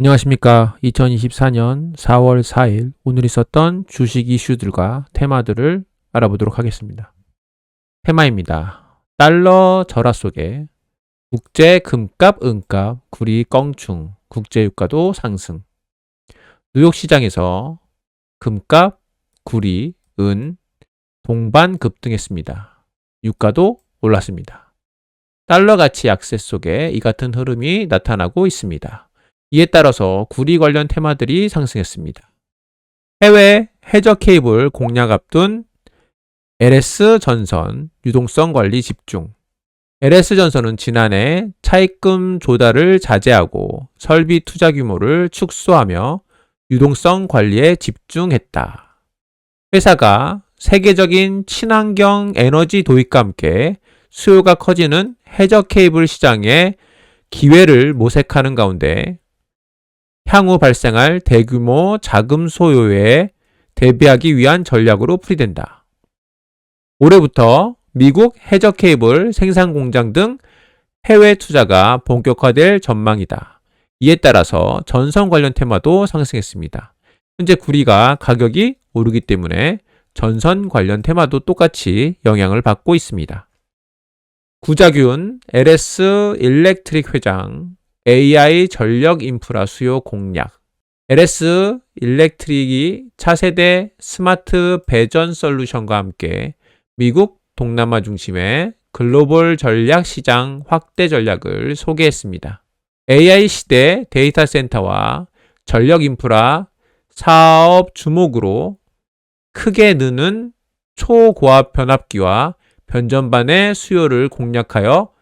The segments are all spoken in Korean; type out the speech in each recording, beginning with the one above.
안녕하십니까. 2024년 4월 4일 오늘 있었던 주식 이슈들과 테마들을 알아보도록 하겠습니다. 테마입니다. 달러 절하 속에 국제 금값, 은값, 구리 껑충, 국제 유가도 상승. 뉴욕 시장에서 금값, 구리, 은 동반 급등했습니다. 유가도 올랐습니다. 달러 가치 약세 속에 이 같은 흐름이 나타나고 있습니다. 이에 따라서 구리 관련 테마들이 상승했습니다. 해외 해저 케이블 공략 앞둔 LS 전선 유동성 관리 집중. LS 전선은 지난해 차입금 조달을 자제하고 설비 투자 규모를 축소하며 유동성 관리에 집중했다. 회사가 세계적인 친환경 에너지 도입과 함께 수요가 커지는 해저 케이블 시장에 기회를 모색하는 가운데 향후 발생할 대규모 자금 소요에 대비하기 위한 전략으로 풀이된다. 올해부터 미국 해저 케이블 생산 공장 등 해외 투자가 본격화될 전망이다. 이에 따라서 전선 관련 테마도 상승했습니다. 현재 구리가 가격이 오르기 때문에 전선 관련 테마도 똑같이 영향을 받고 있습니다. 구자균 LS 일렉트릭 회장 AI 전력 인프라 수요 공략 LS 일렉트릭이 차세대 스마트 배전 솔루션과 함께 미국 동남아 중심의 글로벌 전략 시장 확대 전략을 소개했습니다. AI 시대 데이터 센터와 전력 인프라 사업 주목으로 크게 느는 초고압 변압기와 변전반의 수요를 공략하여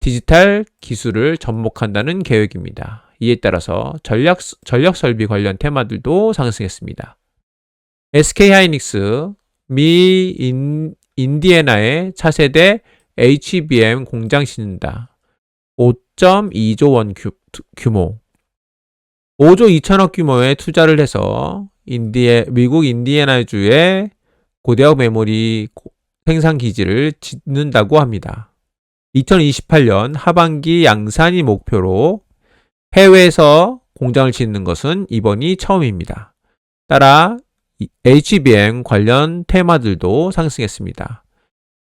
디지털 기술을 접목한다는 계획입니다. 이에 따라서 전략, 전력 설비 관련 테마들도 상승했습니다. SK 하이닉스 미 인, 인디애나의 차세대 HBM 공장 짓는다. 5.2조 원 규, 규모. 5조 2천억 규모의 투자를 해서 인디에, 미국 인디애나주의 고대역 메모리 생산 기지를 짓는다고 합니다. 2028년 하반기 양산이 목표로 해외에서 공장을 짓는 것은 이번이 처음입니다. 따라 HBM 관련 테마들도 상승했습니다.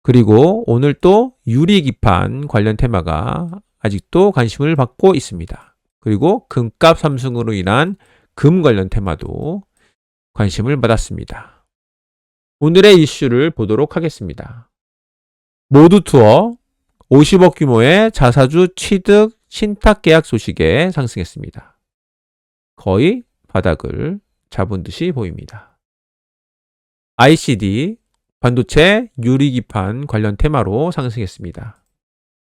그리고 오늘 또 유리기판 관련 테마가 아직도 관심을 받고 있습니다. 그리고 금값 삼승으로 인한 금 관련 테마도 관심을 받았습니다. 오늘의 이슈를 보도록 하겠습니다. 모두 투어 50억 규모의 자사주 취득 신탁 계약 소식에 상승했습니다. 거의 바닥을 잡은 듯이 보입니다. ICD 반도체 유리기판 관련 테마로 상승했습니다.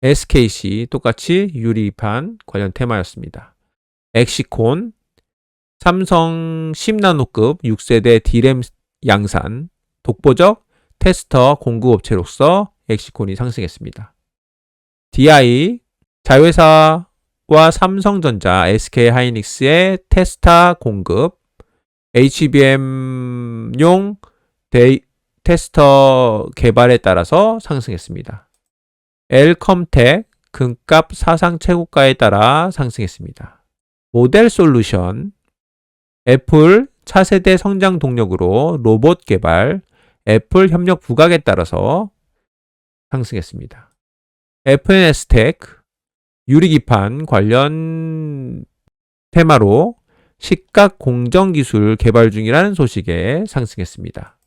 SKC 똑같이 유리기판 관련 테마였습니다. 엑시콘 삼성 10나노급 6세대 D램 양산 독보적 테스터 공급업체로서 엑시콘이 상승했습니다. DI 자회사와 삼성전자, SK하이닉스의 테스타 공급, HBM용 데이, 테스터 개발에 따라서 상승했습니다. 엘컴텍 금값 사상 최고가에 따라 상승했습니다. 모델 솔루션 애플 차세대 성장 동력으로 로봇 개발, 애플 협력 부각에 따라서 상승했습니다. FNS텍 유리기판 관련 테마로 식각 공정 기술 개발 중이라는 소식에 상승했습니다.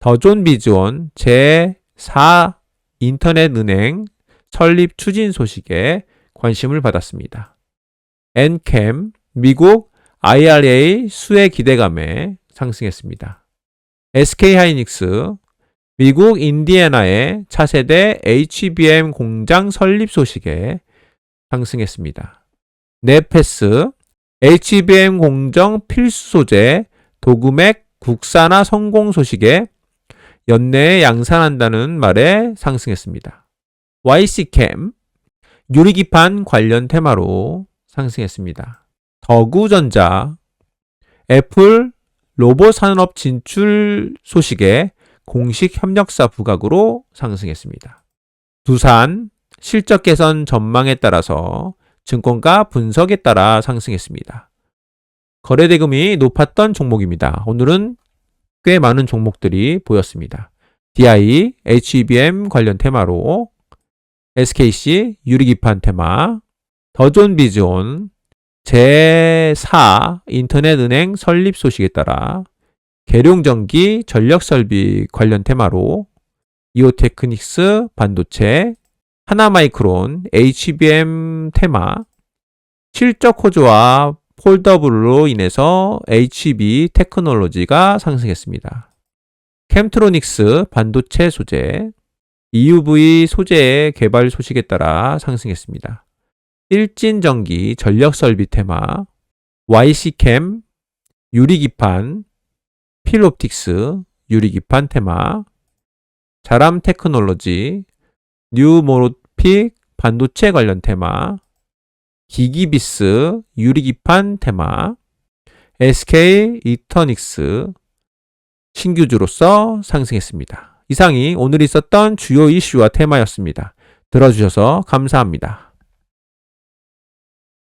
더존 비즈원 제4 인터넷 은행 설립 추진 소식에 관심을 받았습니다. 엔캠 미국 IRA 수혜 기대감에 상승했습니다. SK하이닉스 미국 인디애나의 차세대 HBM 공장 설립 소식에 상승했습니다. 네페스 HBM 공정 필수 소재 도금액 국산화 성공 소식에 연내에 양산한다는 말에 상승했습니다. YC캠 유리기판 관련 테마로 상승했습니다. 더구전자 애플 로봇 산업 진출 소식에 공식 협력사 부각으로 상승했습니다. 두산 실적 개선 전망에 따라서 증권가 분석에 따라 상승했습니다. 거래대금이 높았던 종목입니다. 오늘은 꽤 많은 종목들이 보였습니다. DI, HEBM 관련 테마로 SKC 유리기판 테마, 더존 비즈온, 제4 인터넷은행 설립 소식에 따라 계룡전기 전력설비 관련 테마로 이오테크닉스 반도체, 하나마이크론, HBM 테마, 실적 호조와 폴더블로 인해서 HB 테크놀로지가 상승했습니다. 캠트로닉스 반도체 소재, EUV 소재 개발 소식에 따라 상승했습니다. 일진전기 전력설비 테마, YC캠, 유리기판, 필옵틱스, 유리기판 테마, 자람 테크놀로지, 뉴모로픽 반도체 관련 테마, 기기비스 유리기판 테마, SK 이터닉스 신규주로서 상승했습니다. 이상이 오늘 있었던 주요 이슈와 테마였습니다. 들어주셔서 감사합니다.